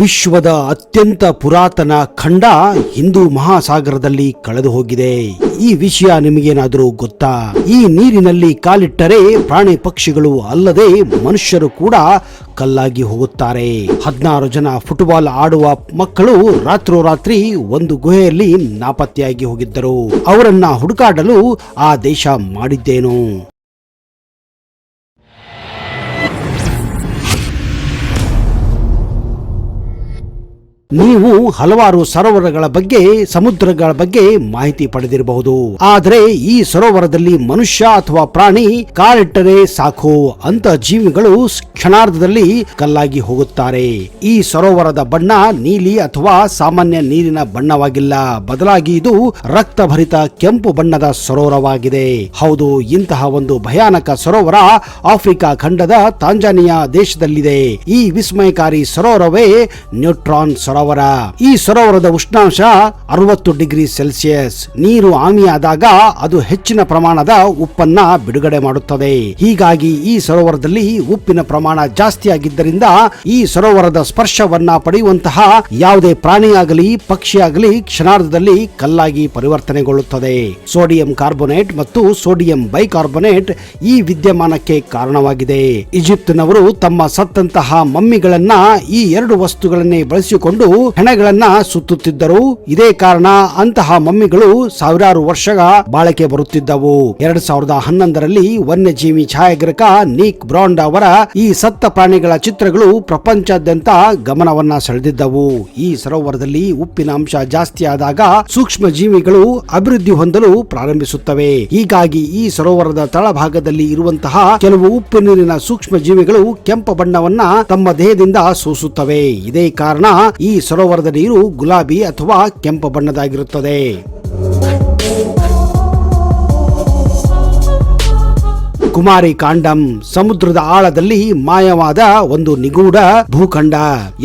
ವಿಶ್ವದ ಅತ್ಯಂತ ಪುರಾತನ ಖಂಡ ಹಿಂದೂ ಮಹಾಸಾಗರದಲ್ಲಿ ಕಳೆದು ಹೋಗಿದೆ ಈ ವಿಷಯ ನಿಮಗೇನಾದರೂ ಗೊತ್ತಾ? ಈ ನೀರಿನಲ್ಲಿ ಕಾಲಿಟ್ಟರೆ ಪ್ರಾಣಿ ಪಕ್ಷಿಗಳು ಅಲ್ಲದೆ ಮನುಷ್ಯರು ಕೂಡ ಕಲ್ಲಾಗಿ ಹೋಗುತ್ತಾರೆ. ಹದಿನಾರು ಜನ ಫುಟ್ಬಾಲ್ ಆಡುವ ಮಕ್ಕಳು ರಾತ್ರೋರಾತ್ರಿ ಒಂದು ಗುಹೆಯಲ್ಲಿ ನಾಪತ್ತೆಯಾಗಿ ಹೋಗಿದ್ದರು. ಅವರನ್ನ ಹುಡುಕಾಡಲು ಆ ದೇಶ ಮಾಡಿದ್ದೇನು? ನೀವು ಹಲವಾರು ಸರೋವರಗಳ ಬಗ್ಗೆ, ಸಮುದ್ರಗಳ ಬಗ್ಗೆ ಮಾಹಿತಿ ಪಡೆದಿರಬಹುದು. ಆದರೆ ಈ ಸರೋವರದಲ್ಲಿ ಮನುಷ್ಯ ಅಥವಾ ಪ್ರಾಣಿ ಕಾಲಿಟ್ಟರೆ ಸಾಕು ಅಂತ ಜೀವಿಗಳು ಕ್ಷಣಾರ್ಧದಲ್ಲಿ ಕಲ್ಲಾಗಿ ಹೋಗುತ್ತಾರೆ. ಈ ಸರೋವರದ ಬಣ್ಣ ನೀಲಿ ಅಥವಾ ಸಾಮಾನ್ಯ ನೀರಿನ ಬಣ್ಣವಾಗಿಲ್ಲ. ಬದಲಾಗಿ ಇದು ರಕ್ತಭರಿತ ಕೆಂಪು ಬಣ್ಣದ ಸರೋವರವಾಗಿದೆ. ಹೌದು, ಇಂತಹ ಒಂದು ಭಯಾನಕ ಸರೋವರ ಆಫ್ರಿಕಾ ಖಂಡದ ತಾಂಜಾನಿಯಾ ದೇಶದಲ್ಲಿದೆ. ಈ ವಿಸ್ಮಯಕಾರಿ ಸರೋವರವೇ ನ್ಯೂಟ್ರಾನ್ ಸರೋವರ. ಈ ಸರೋವರದ ಉಷ್ಣಾಂಶ ಅರವತ್ತು ಡಿಗ್ರಿ ಸೆಲ್ಸಿಯಸ್. ನೀರು ಆಮಿಯಾದಾಗ ಅದು ಹೆಚ್ಚಿನ ಪ್ರಮಾಣದ ಉಪ್ಪನ್ನ ಬಿಡುಗಡೆ ಮಾಡುತ್ತದೆ. ಹೀಗಾಗಿ ಈ ಸರೋವರದಲ್ಲಿ ಉಪ್ಪಿನ ಪ್ರಮಾಣ ಜಾಸ್ತಿಯಾಗಿದ್ದರಿಂದ ಈ ಸರೋವರದ ಸ್ಪರ್ಶವನ್ನ ಪಡೆಯುವಂತಹ ಯಾವುದೇ ಪ್ರಾಣಿಯಾಗಲಿ, ಪಕ್ಷಿಯಾಗಲಿ ಕ್ಷಣಾರ್ಧದಲ್ಲಿ ಕಲ್ಲಾಗಿ ಪರಿವರ್ತನೆಗೊಳ್ಳುತ್ತದೆ. ಸೋಡಿಯಂ ಕಾರ್ಬೋನೇಟ್ ಮತ್ತು ಸೋಡಿಯಂ ಬೈಕಾರ್ಬೋನೇಟ್ ಈ ವಿದ್ಯಮಾನಕ್ಕೆ ಕಾರಣವಾಗಿದೆ. ಈಜಿಪ್ಟ್ನವರು ತಮ್ಮ ಸತ್ತಂತಹ ಮಮ್ಮಿಗಳನ್ನ ಈ ಎರಡು ವಸ್ತುಗಳನ್ನೇ ಬಳಸಿಕೊಂಡು ಹೆಣಗಳನ್ನ ಸುತ್ತುತ್ತಿದ್ದರು. ಇದೇ ಕಾರಣ ಅಂತಹ ಮಮ್ಮಿಗಳು ಸಾವಿರಾರು ವರ್ಷಗಳ ಬಾಳಕೆ ಬರುತ್ತಿದ್ದವು. ಎರಡ್ ಸಾವಿರದ ಹನ್ನೊಂದರಲ್ಲಿ ವನ್ಯಜೀವಿ ಛಾಯಾಗ್ರಹಕ ನೀಕ್ ಬ್ರಾಂಡ್ ಅವರ ಈ ಸತ್ತ ಪ್ರಾಣಿಗಳ ಚಿತ್ರಗಳು ಪ್ರಪಂಚಾದ್ಯಂತ ಗಮನವನ್ನ ಸೆಳೆದಿದ್ದವು. ಈ ಸರೋವರದಲ್ಲಿ ಉಪ್ಪಿನ ಅಂಶ ಜಾಸ್ತಿ ಆದಾಗ ಸೂಕ್ಷ್ಮ ಜೀವಿಗಳು ಅಭಿವೃದ್ಧಿ ಹೊಂದಲು ಪ್ರಾರಂಭಿಸುತ್ತವೆ. ಹೀಗಾಗಿ ಈ ಸರೋವರದ ತಳಭಾಗದಲ್ಲಿ ಇರುವಂತಹ ಕೆಲವು ಉಪ್ಪು ನೀರಿನ ಸೂಕ್ಷ್ಮ ಜೀವಿಗಳು ಕೆಂಪು ಬಣ್ಣವನ್ನ ತಮ್ಮ ದೇಹದಿಂದ ಸೂಸುತ್ತವೆ. ಇದೇ ಕಾರಣ ಈ ಸರೋವರದ ನೀರು ಗುಲಾಬಿ ಅಥವಾ ಕೆಂಪು ಬಣ್ಣದಾಗಿರುತ್ತದೆ ಕುಮಾರಿ ಕಾಂಡಂ ಸಮುದ್ರದ ಆಳದಲ್ಲಿ ಮಾಯವಾದ ಒಂದು ನಿಗೂಢ ಭೂಖಂಡ.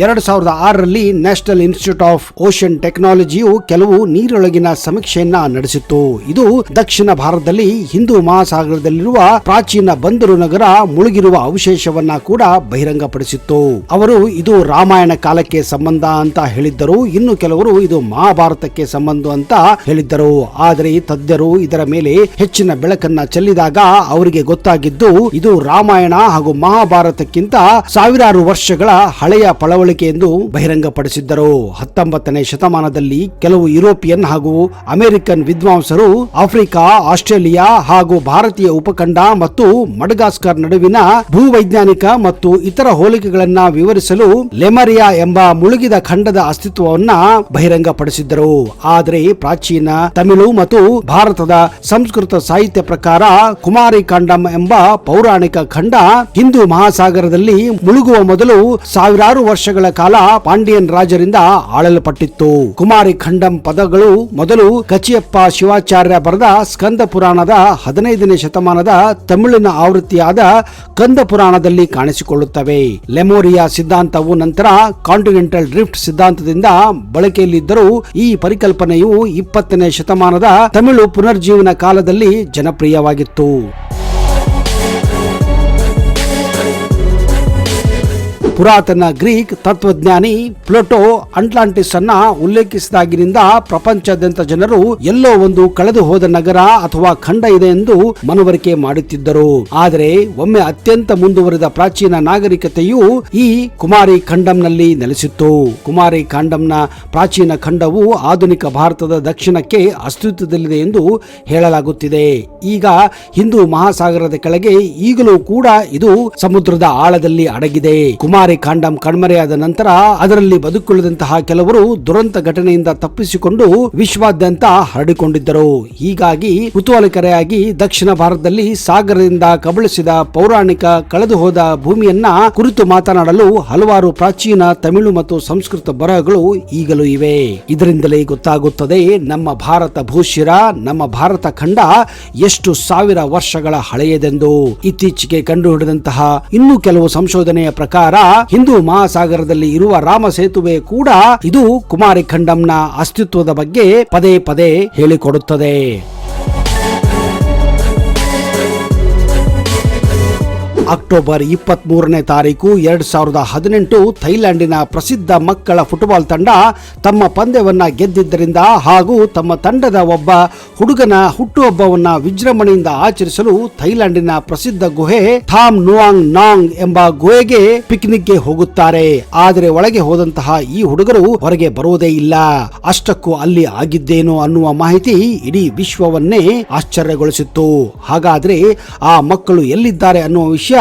ಎರಡ್ ಸಾವಿರದ ಆರರಲ್ಲಿ ನ್ಯಾಷನಲ್ ಇನ್ಸ್ಟಿಟ್ಯೂಟ್ ಆಫ್ ಓಷನ್ ಟೆಕ್ನಾಲಜಿಯು ಕೆಲವು ನೀರೊಳಗಿನ ಸಮೀಕ್ಷೆಯನ್ನ ನಡೆಸಿತ್ತು. ಇದು ದಕ್ಷಿಣ ಭಾರತದಲ್ಲಿ ಹಿಂದೂ ಮಹಾಸಾಗರದಲ್ಲಿರುವ ಪ್ರಾಚೀನ ಬಂದರು ನಗರ ಮುಳುಗಿರುವ ಅವಶೇಷವನ್ನ ಕೂಡ ಬಹಿರಂಗಪಡಿಸಿತ್ತು. ಅವರು ಇದು ರಾಮಾಯಣ ಕಾಲಕ್ಕೆ ಸಂಬಂಧ ಅಂತ ಹೇಳಿದ್ದರು, ಇನ್ನು ಕೆಲವರು ಇದು ಮಹಾಭಾರತಕ್ಕೆ ಸಂಬಂಧ ಅಂತ ಹೇಳಿದ್ದರು. ಆದರೆ ತಜ್ಞರು ಇದರ ಮೇಲೆ ಹೆಚ್ಚಿನ ಬೆಳಕನ್ನ ಚೆಲ್ಲಿದಾಗ ಅವರಿಗೆ ಗೊತ್ತಾಗಿದ್ದು, ಇದು ರಾಮಾಯಣ ಹಾಗೂ ಮಹಾಭಾರತಕ್ಕಿಂತ ಸಾವಿರಾರು ವರ್ಷಗಳ ಹಳೆಯ ಪಳವಳಿಕೆ ಎಂದು ಬಹಿರಂಗಪಡಿಸಿದ್ದರು. ಹತ್ತೊಂಬತ್ತನೇ ಶತಮಾನದಲ್ಲಿ ಕೆಲವು ಯುರೋಪಿಯನ್ ಹಾಗೂ ಅಮೆರಿಕನ್ ವಿದ್ವಾಂಸರು ಆಫ್ರಿಕಾ, ಆಸ್ಟ್ರೇಲಿಯಾ ಹಾಗೂ ಭಾರತೀಯ ಉಪಖಂಡ ಮತ್ತು ಮಡಗಾಸ್ಕರ್ ನಡುವಿನ ಭೂವೈಜ್ಞಾನಿಕ ಮತ್ತು ಇತರ ಹೋಲಿಕೆಗಳನ್ನ ವಿವರಿಸಲು ಲೆಮರಿಯಾ ಎಂಬ ಮುಳುಗಿದ ಖಂಡದ ಅಸ್ತಿತ್ವವನ್ನ ಬಹಿರಂಗಪಡಿಸಿದ್ದರು. ಆದರೆ ಪ್ರಾಚೀನ ತಮಿಳು ಮತ್ತು ಭಾರತದ ಸಂಸ್ಕೃತ ಸಾಹಿತ್ಯ ಪ್ರಕಾರ ಕುಮಾರಿ ಎಂಬ ಪೌರಾಣಿಕ ಖಂಡ ಹಿಂದೂ ಮಹಾಸಾಗರದಲ್ಲಿ ಮುಳುಗುವ ಮೊದಲು ಸಾವಿರಾರು ವರ್ಷಗಳ ಕಾಲ ಪಾಂಡಿಯನ್ ರಾಜರಿಂದ ಆಳಲ್ಪಟ್ಟಿತ್ತು. ಕುಮಾರಿ ಖಂಡಂ ಪದಗಳು ಮೊದಲು ಕಚಿಯಪ್ಪ ಶಿವಾಚಾರ್ಯ ಬರೆದ ಸ್ಕಂದ ಪುರಾಣದ ಹದಿನೈದನೇ ಶತಮಾನದ ತಮಿಳಿನ ಆವೃತ್ತಿಯಾದ ಕಂದ ಪುರಾಣದಲ್ಲಿ ಕಾಣಿಸಿಕೊಳ್ಳುತ್ತವೆ. ಲೆಮೋರಿಯಾ ಸಿದ್ಧಾಂತವು ನಂತರ ಕಾಂಟಿನೆಂಟಲ್ ಡ್ರಿಫ್ಟ್ ಸಿದ್ಧಾಂತದಿಂದ ಬಳಕೆಯಲ್ಲಿದ್ದರೂ ಈ ಪರಿಕಲ್ಪನೆಯು ಇಪ್ಪತ್ತನೇ ಶತಮಾನದ ತಮಿಳು ಪುನರ್ಜೀವನ ಕಾಲದಲ್ಲಿ ಜನಪ್ರಿಯವಾಗಿತ್ತು. ಪುರಾತನ ಗ್ರೀಕ್ ತತ್ವಜ್ಞಾನಿ ಪ್ಲೋಟೋ ಅಟ್ಲಾಂಟಿಸ್ ಅನ್ನ ಉಲ್ಲೇಖಿಸಿದಾಗಿನಿಂದ ಪ್ರಪಂಚದಂತ ಜನರು ಎಲ್ಲೋ ಒಂದು ಕಳೆದು ಹೋದ ನಗರ ಅಥವಾ ಖಂಡ ಇದೆ ಎಂದು ಮನವರಿಕೆ ಮಾಡುತ್ತಿದ್ದರು. ಆದರೆ ಒಮ್ಮೆ ಅತ್ಯಂತ ಮುಂದುವರಿದ ಪ್ರಾಚೀನ ನಾಗರಿಕತೆಯು ಈ ಕುಮಾರಿ ಖಂಡಂನಲ್ಲಿ ನೆಲೆಸಿತ್ತು. ಕುಮಾರಿ ಖಂಡಂನ ಪ್ರಾಚೀನ ಖಂಡವು ಆಧುನಿಕ ಭಾರತದ ದಕ್ಷಿಣಕ್ಕೆ ಅಸ್ತಿತ್ವದಲ್ಲಿದೆ ಎಂದು ಹೇಳಲಾಗುತ್ತಿದೆ. ಈಗ ಹಿಂದೂ ಮಹಾಸಾಗರದ ಕೆಳಗೆ ಈಗಲೂ ಕೂಡ ಇದು ಸಮುದ್ರದ ಆಳದಲ್ಲಿ ಅಡಗಿದೆ. ಕುಮಾರಿ ಖಾಂಡಂ ಕಣ್ಮರೆಯಾದ ನಂತರ ಅದರಲ್ಲಿ ಬದುಕುಳಿದಂತಹ ಕೆಲವರು ದುರಂತ ಘಟನೆಯಿಂದ ತಪ್ಪಿಸಿಕೊಂಡು ವಿಶ್ವಾದ್ಯಂತ ಹರಡಿಕೊಂಡಿದ್ದರು. ಹೀಗಾಗಿ ಕುತೂಹಲಕರೆಯಾಗಿ ದಕ್ಷಿಣ ಭಾರತದಲ್ಲಿ ಸಾಗರದಿಂದ ಕಬಳಿಸಿದ ಪೌರಾಣಿಕ ಕಳೆದು ಹೋದ ಭೂಮಿಯನ್ನ ಕುರಿತು ಮಾತನಾಡಲು ಹಲವಾರು ಪ್ರಾಚೀನ ತಮಿಳು ಮತ್ತು ಸಂಸ್ಕೃತ ಬರಹಗಳು ಈಗಲೂ ಇವೆ. ಇದರಿಂದಲೇ ಗೊತ್ತಾಗುತ್ತದೆ, ನಮ್ಮ ಭಾರತ ಭೂಶಿರ, ನಮ್ಮ ಭಾರತ ಖಂಡ ಎಷ್ಟು ಸಾವಿರ ವರ್ಷಗಳ ಹಳೆಯದೆಂದು. ಇತ್ತೀಚೆಗೆ ಕಂಡುಹಿಡಿದಂತಹ ಇನ್ನೂ ಕೆಲವು ಸಂಶೋಧನೆಯ ಪ್ರಕಾರ ಹಿಂದೂ ಮಹಾಸಾಗರದಲ್ಲಿ ಇರುವ ರಾಮ ಸೇತುವೆ ಕೂಡ ಇದು ಕುಮಾರಿ ಖಂಡಂನ ಅಸ್ತಿತ್ವದ ಬಗ್ಗೆ ಪದೇ ಪದೇ ಹೇಳಿಕೊಡುತ್ತದೆ. ಅಕ್ಟೋಬರ್ ಇಪ್ಪತ್ತ್ ಮೂರನೇ ತಾರೀಕು ಎರಡು ಸಾವಿರದ ಹದಿನೆಂಟು ಥೈಲ್ಯಾಂಡಿನ ಪ್ರಸಿದ್ಧ ಮಕ್ಕಳ ಫುಟ್ಬಾಲ್ ತಂಡ ತಮ್ಮ ಪಂದ್ಯವನ್ನ ಗೆದ್ದಿದ್ದರಿಂದ ಹಾಗೂ ತಮ್ಮ ತಂಡದ ಒಬ್ಬ ಹುಡುಗನ ಹುಟ್ಟುಹಬ್ಬವನ್ನ ವಿಜೃಂಭಣೆಯಿಂದ ಆಚರಿಸಲು ಥೈಲ್ಯಾಂಡಿನ ಪ್ರಸಿದ್ಧ ಗುಹೆ ಥಾಮ್ ನುವಾಂಗ್ ನಾಂಗ್ ಎಂಬ ಗುಹೆಗೆ ಪಿಕ್ನಿಕ್ಗೆ ಹೋಗುತ್ತಾರೆ. ಆದರೆ ಒಳಗೆ ಹೋದಂತಹ ಈ ಹುಡುಗರು ಹೊರಗೆ ಬರುವುದೇ ಇಲ್ಲ. ಅಷ್ಟಕ್ಕೂ ಅಲ್ಲಿ ಆಗಿದ್ದೇನೋ ಅನ್ನುವ ಮಾಹಿತಿ ಇಡೀ ವಿಶ್ವವನ್ನೇ ಆಶ್ಚರ್ಯಗೊಳಿಸಿತ್ತು. ಹಾಗಾದ್ರೆ ಆ ಮಕ್ಕಳು ಎಲ್ಲಿದ್ದಾರೆ ಅನ್ನುವ ವಿಷಯ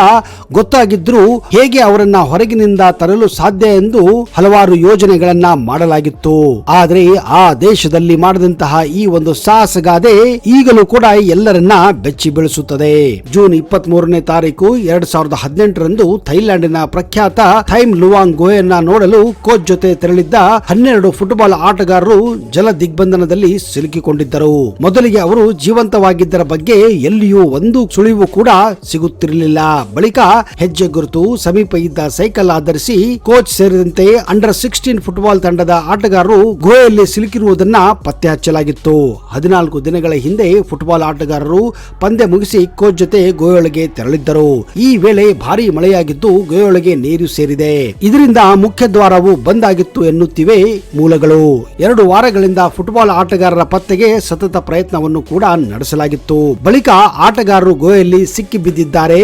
ಗೊತ್ತಾಗಿದ್ರು ಹೇಗೆ ಅವರನ್ನ ಹೊರಗಿನಿಂದ ತರಲು ಸಾಧ್ಯ ಎಂದು ಹಲವಾರು ಯೋಜನೆಗಳನ್ನ ಮಾಡಲಾಗಿತ್ತು. ಆದರೆ ಆ ದೇಶದಲ್ಲಿ ಮಾಡಿದಂತಹ ಈ ಒಂದು ಸಾಹಸಗಾದೆ ಈಗಲೂ ಕೂಡ ಎಲ್ಲರನ್ನ ಬೆಚ್ಚಿ ಬೀಳಿಸುತ್ತದೆ. ಜೂನ್ ಇಪ್ಪತ್ತ್ ಮೂರನೇ ತಾರೀಕು ಎರಡ್ ಸಾವಿರದ ಹದಿನೆಂಟರಂದು ಥೈಲ್ಯಾಂಡಿನ ಪ್ರಖ್ಯಾತ ಥೈಮ್ ಲುವಾಂಗ್ ಗೋಯನ್ನ ನೋಡಲು ಕೋಚ್ ಜೊತೆ ತೆರಳಿದ್ದ ಹನ್ನೆರಡು ಫುಟ್ಬಾಲ್ ಆಟಗಾರರು ಜಲ ದಿಗ್ಬಂಧನದಲ್ಲಿ ಸಿಲುಕಿಕೊಂಡಿದ್ದರು. ಮೊದಲಿಗೆ ಅವರು ಜೀವಂತವಾಗಿದ್ದರ ಬಗ್ಗೆ ಎಲ್ಲಿಯೂ ಒಂದು ಸುಳಿವು ಕೂಡ ಸಿಗುತ್ತಿರಲಿಲ್ಲ. ಬಳಿಕ ಹೆಜ್ಜೆ ಗುರುತು ಸಮೀಪ ಇದ್ದ ಸೈಕಲ್ ಆಧರಿಸಿ ಕೋಚ್ ಸೇರಿದಂತೆ ಅಂಡರ್ ಸಿಕ್ಸ್ಟೀನ್ ಫುಟ್ಬಾಲ್ ತಂಡದ ಆಟಗಾರರು ಗುಹೆಯಲ್ಲಿ ಸಿಲುಕಿರುವುದನ್ನ ಪತ್ತೆ ಹಚ್ಚಲಾಗಿತ್ತು ಹದಿನಾಲ್ಕು ದಿನಗಳ ಹಿಂದೆ ಫುಟ್ಬಾಲ್ ಆಟಗಾರರು ಪಂದ್ಯ ಮುಗಿಸಿ ಕೋಚ್ ಜೊತೆ ಗುಹೆಯೊಳಗೆ ತೆರಳಿದ್ದರು. ಈ ವೇಳೆ ಭಾರಿ ಮಳೆಯಾಗಿದ್ದು ಗುಹೆಯೊಳಗೆ ನೀರು ಸೇರಿದೆ. ಇದರಿಂದ ಮುಖ್ಯ ದ್ವಾರವು ಬಂದ್ ಆಗಿತ್ತು ಎನ್ನುತ್ತಿವೆ ಮೂಲಗಳು. ಎರಡು ವಾರಗಳಿಂದ ಫುಟ್ಬಾಲ್ ಆಟಗಾರರ ಪತ್ತೆಗೆ ಸತತ ಪ್ರಯತ್ನವನ್ನು ಕೂಡ ನಡೆಸಲಾಗಿತ್ತು. ಬಳಿಕ ಆಟಗಾರರು ಗುಹೆಯಲ್ಲಿ ಸಿಕ್ಕಿ ಬಿದ್ದಿದ್ದಾರೆ.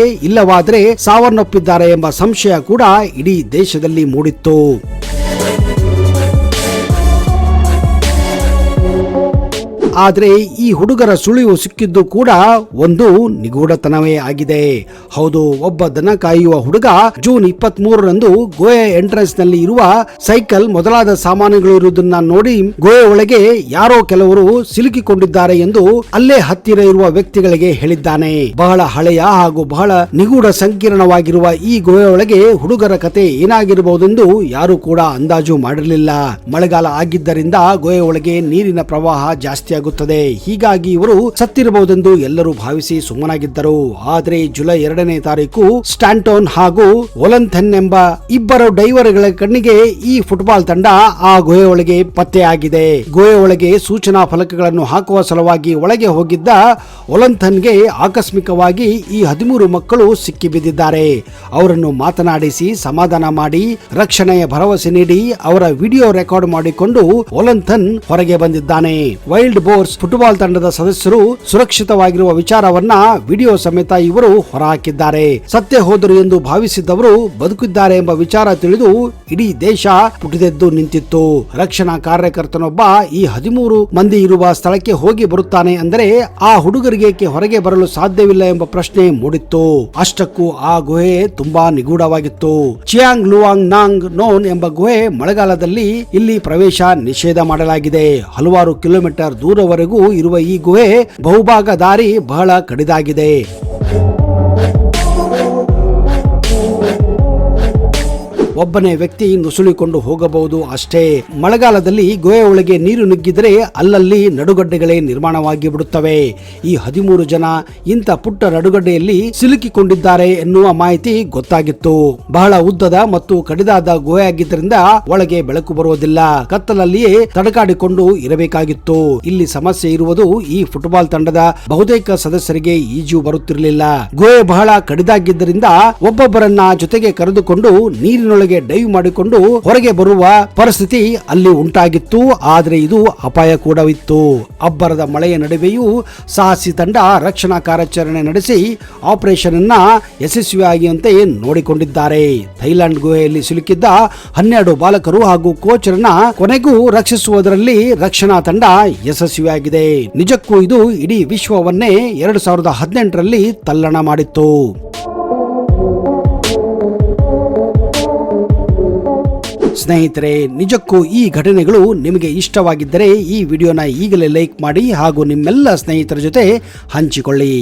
ಇಲ್ಲವಾದ್ರೆ ಸಾವನ್ನಪ್ಪಿದ್ದಾರೆ ಎಂಬ ಸಂಶಯ ಕೂಡ ಇಡೀ ದೇಶದಲ್ಲಿ ಮೂಡಿತ್ತು. ಆದ್ರೆ ಈ ಹುಡುಗರ ಸುಳಿವು ಸಿಕ್ಕಿದ್ದು ಕೂಡ ಒಂದು ನಿಗೂಢತನವೇ ಆಗಿದೆ. ಹೌದು, ಒಬ್ಬ ದನ ಕಾಯುವ ಹುಡುಗ ಜೂನ್ ಇಪ್ಪತ್ತ್ ಮೂರರಂದು ಗೋಯಾ ಎಂಟ್ರೆನ್ಸ್ನಲ್ಲಿ ಇರುವ ಸೈಕಲ್ ಮೊದಲಾದ ಸಾಮಾನುಗಳು ಇರುವುದನ್ನ ನೋಡಿ ಗೋಯಾ ಒಳಗೆ ಯಾರೋ ಕೆಲವರು ಸಿಲುಕಿಕೊಂಡಿದ್ದಾರೆ ಎಂದು ಅಲ್ಲೇ ಹತ್ತಿರ ಇರುವ ವ್ಯಕ್ತಿಗಳಿಗೆ ಹೇಳಿದ್ದಾನೆ. ಬಹಳ ಹಳೆಯ ಹಾಗೂ ಬಹಳ ನಿಗೂಢ ಸಂಕೀರ್ಣವಾಗಿರುವ ಈ ಗೋಯಾ ಒಳಗೆ ಹುಡುಗರ ಕತೆ ಏನಾಗಿರಬಹುದೆಂದು ಯಾರು ಕೂಡ ಅಂದಾಜು ಮಾಡಿರಲಿಲ್ಲ. ಮಳೆಗಾಲ ಆಗಿದ್ದರಿಂದ ಗೋಯಾ ಒಳಗೆ ನೀರಿನ ಪ್ರವಾಹ ಜಾಸ್ತಿ ಆಗುತ್ತದೆ. ಹೀಗಾಗಿ ಇವರು ಸತ್ತಿರಬಹುದೆಂದು ಎಲ್ಲರೂ ಭಾವಿಸಿ ಸುಮ್ಮನಾಗಿದ್ದರು. ಆದರೆ ಜುಲೈ ಎರಡನೇ ತಾರೀಕು ಸ್ಟಾಂಟೋನ್ ಹಾಗೂ ಒಲಂಥೆನ್ ಎಂಬ ಇಬ್ಬರು ಡೈವರ್ಗಳ ಕಣ್ಣಿಗೆ ಈ ಫುಟ್ಬಾಲ್ ತಂಡ ಆ ಗುಹೆ ಪತ್ತೆಯಾಗಿದೆ. ಗುಹೆ ಒಳಗೆ ಸೂಚನಾ ಫಲಕಗಳನ್ನು ಹಾಕುವ ಸಲುವಾಗಿ ಒಳಗೆ ಹೋಗಿದ್ದ ಒಲಂಥನ್ಗೆ ಆಕಸ್ಮಿಕವಾಗಿ ಈ ಹದಿಮೂರು ಮಕ್ಕಳು ಸಿಕ್ಕಿಬಿದ್ದಿದ್ದಾರೆ. ಅವರನ್ನು ಮಾತನಾಡಿಸಿ ಸಮಾಧಾನ ಮಾಡಿ, ರಕ್ಷಣೆಯ ಭರವಸೆ ನೀಡಿ ಅವರ ವಿಡಿಯೋ ರೆಕಾರ್ಡ್ ಮಾಡಿಕೊಂಡು ಒಲಂಥನ್ ಹೊರಗೆ ಬಂದಿದ್ದಾನೆ. ವೈಲ್ಡ್ ಬೋರ್ಸ್ ಫುಟ್ಬಾಲ್ ತಂಡದ ಸದಸ್ಯರು ಸುರಕ್ಷಿತವಾಗಿರುವ ವಿಚಾರವನ್ನ ವಿಡಿಯೋ ಸಮೇತ ಇವರು ಹೊರಹಾಕಿದ್ದಾರೆ. ಸತ್ಯ ಹೋದರು ಎಂದು ಭಾವಿಸಿದ್ದವರು ಬದುಕಿದ್ದಾರೆ ಎಂಬ ವಿಚಾರ ತಿಳಿದು ಇಡೀ ದೇಶ ಪುಟಿದೆದ್ದು ನಿಂತಿತ್ತು. ರಕ್ಷಣಾ ಕಾರ್ಯಕರ್ತನೊಬ್ಬ ಈ ಹದಿಮೂರು ಮಂದಿ ಇರುವ ಸ್ಥಳಕ್ಕೆ ಹೋಗಿ ಬರುತ್ತಾನೆ ಅಂದರೆ ಆ ಹುಡುಗರಿಗೆ ಹೊರಗೆ ಬರಲು ಸಾಧ್ಯವಿಲ್ಲ ಎಂಬ ಪ್ರಶ್ನೆ ಮೂಡಿತ್ತು. ಅಷ್ಟಕ್ಕೂ ಆ ಗುಹೆ ತುಂಬಾ ನಿಗೂಢವಾಗಿತ್ತು. ಚಿಯಾಂಗ್ ಲುವಾಂಗ್ ನಾಂಗ್ ನೋನ್ ಎಂಬ ಗುಹೆ ಮಳೆಗಾಲದಲ್ಲಿ ಇಲ್ಲಿ ಪ್ರವೇಶ ನಿಷೇಧ ಮಾಡಲಾಗಿದೆ. ಹಲವಾರು ಕಿಲೋಮೀಟರ್ ದೂರವರೆಗೂ ಇರುವ ಈ ಗುಹೆ ಬಹುಭಾಗ ದಾರಿ ಬಹಳ ಕಡಿದಾಗಿದೆ. ಒಬ್ಬನೇ ವ್ಯಕ್ತಿ ನುಸುಳಿಕೊಂಡು ಹೋಗಬಹುದು ಅಷ್ಟೇ. ಮಳೆಗಾಲದಲ್ಲಿ ಗುಹೆ ಒಳಗೆ ನೀರು ನುಗ್ಗಿದರೆ ಅಲ್ಲಲ್ಲಿ ನಡುಗಡ್ಡೆಗಳೇ ನಿರ್ಮಾಣವಾಗಿ ಬಿಡುತ್ತವೆ. ಈ ಹದಿಮೂರು ಜನ ಇಂಥ ಪುಟ್ಟ ನಡುಗಡ್ಡೆಯಲ್ಲಿ ಸಿಲುಕಿಕೊಂಡಿದ್ದಾರೆ ಎನ್ನುವ ಮಾಹಿತಿ ಗೊತ್ತಾಗಿತ್ತು. ಬಹಳ ಉದ್ದದ ಮತ್ತು ಕಡಿದಾದ ಗುಹೆ ಆಗಿದ್ದರಿಂದ ಒಳಗೆ ಬೆಳಕು ಬರುವುದಿಲ್ಲ. ಕತ್ತಲಲ್ಲಿಯೇ ತಡಕಾಡಿಕೊಂಡು ಇರಬೇಕಾಗಿತ್ತು. ಇಲ್ಲಿ ಸಮಸ್ಯೆ ಇರುವುದು ಈ ಫುಟ್ಬಾಲ್ ತಂಡದ ಬಹುತೇಕ ಸದಸ್ಯರಿಗೆ ಈಜು ಬರುತ್ತಿರಲಿಲ್ಲ. ಗುಹೆ ಬಹಳ ಕಡಿದಾಗಿದ್ದರಿಂದ ಒಬ್ಬೊಬ್ಬರನ್ನ ಜೊತೆಗೆ ಕರೆದುಕೊಂಡು ನೀರಿನೊಳಗೆ ಡೈವ್ ಮಾಡಿಕೊಂಡು ಹೊರಗೆ ಬರುವ ಪರಿಸ್ಥಿತಿ ಅಲ್ಲಿ ಉಂಟಾಗಿತ್ತು. ಆದರೆ ಇದು ಅಪಾಯ ಕೂಡವಿತ್ತು. ಅಬ್ಬರದ ಮಳೆಯ ನಡುವೆಯೂ ಸಾಹಸಿ ತಂಡ ರಕ್ಷಣಾ ಕಾರ್ಯಾಚರಣೆ ನಡೆಸಿ ಆಪರೇಷನ್ ಅನ್ನ ಯಶಸ್ವಿಯಾಗಿಯಂತೆ ನೋಡಿಕೊಂಡಿದ್ದಾರೆ. ಥೈಲ್ಯಾಂಡ್ ಗುಹೆಯಲ್ಲಿ ಸಿಲುಕಿದ್ದ ಹನ್ನೆರಡು ಬಾಲಕರು ಹಾಗೂ ಕೋಚರನ್ನ ಕೊನೆಗೂ ರಕ್ಷಿಸುವುದರಲ್ಲಿ ರಕ್ಷಣಾ ತಂಡ ಯಶಸ್ವಿಯಾಗಿದೆ. ನಿಜಕ್ಕೂ ಇದು ಇಡೀ ವಿಶ್ವವನ್ನೇ ಎರಡು ಸಾವಿರದ ಹದಿನೆಂಟರಲ್ಲಿ ತಲ್ಲಣ ಮಾಡಿತ್ತು. ಸ್ನೇಹಿತರೆ, ನಿಜಕ್ಕೂ ಈ ಘಟನೆಗಳು ನಿಮಗೆ ಇಷ್ಟವಾಗಿದ್ದರೆ ಈ ವಿಡಿಯೋನ ಈಗಲೇ ಲೈಕ್ ಮಾಡಿ ಹಾಗೂ ನಿಮ್ಮೆಲ್ಲ ಸ್ನೇಹಿತರ ಜೊತೆ ಹಂಚಿಕೊಳ್ಳಿ.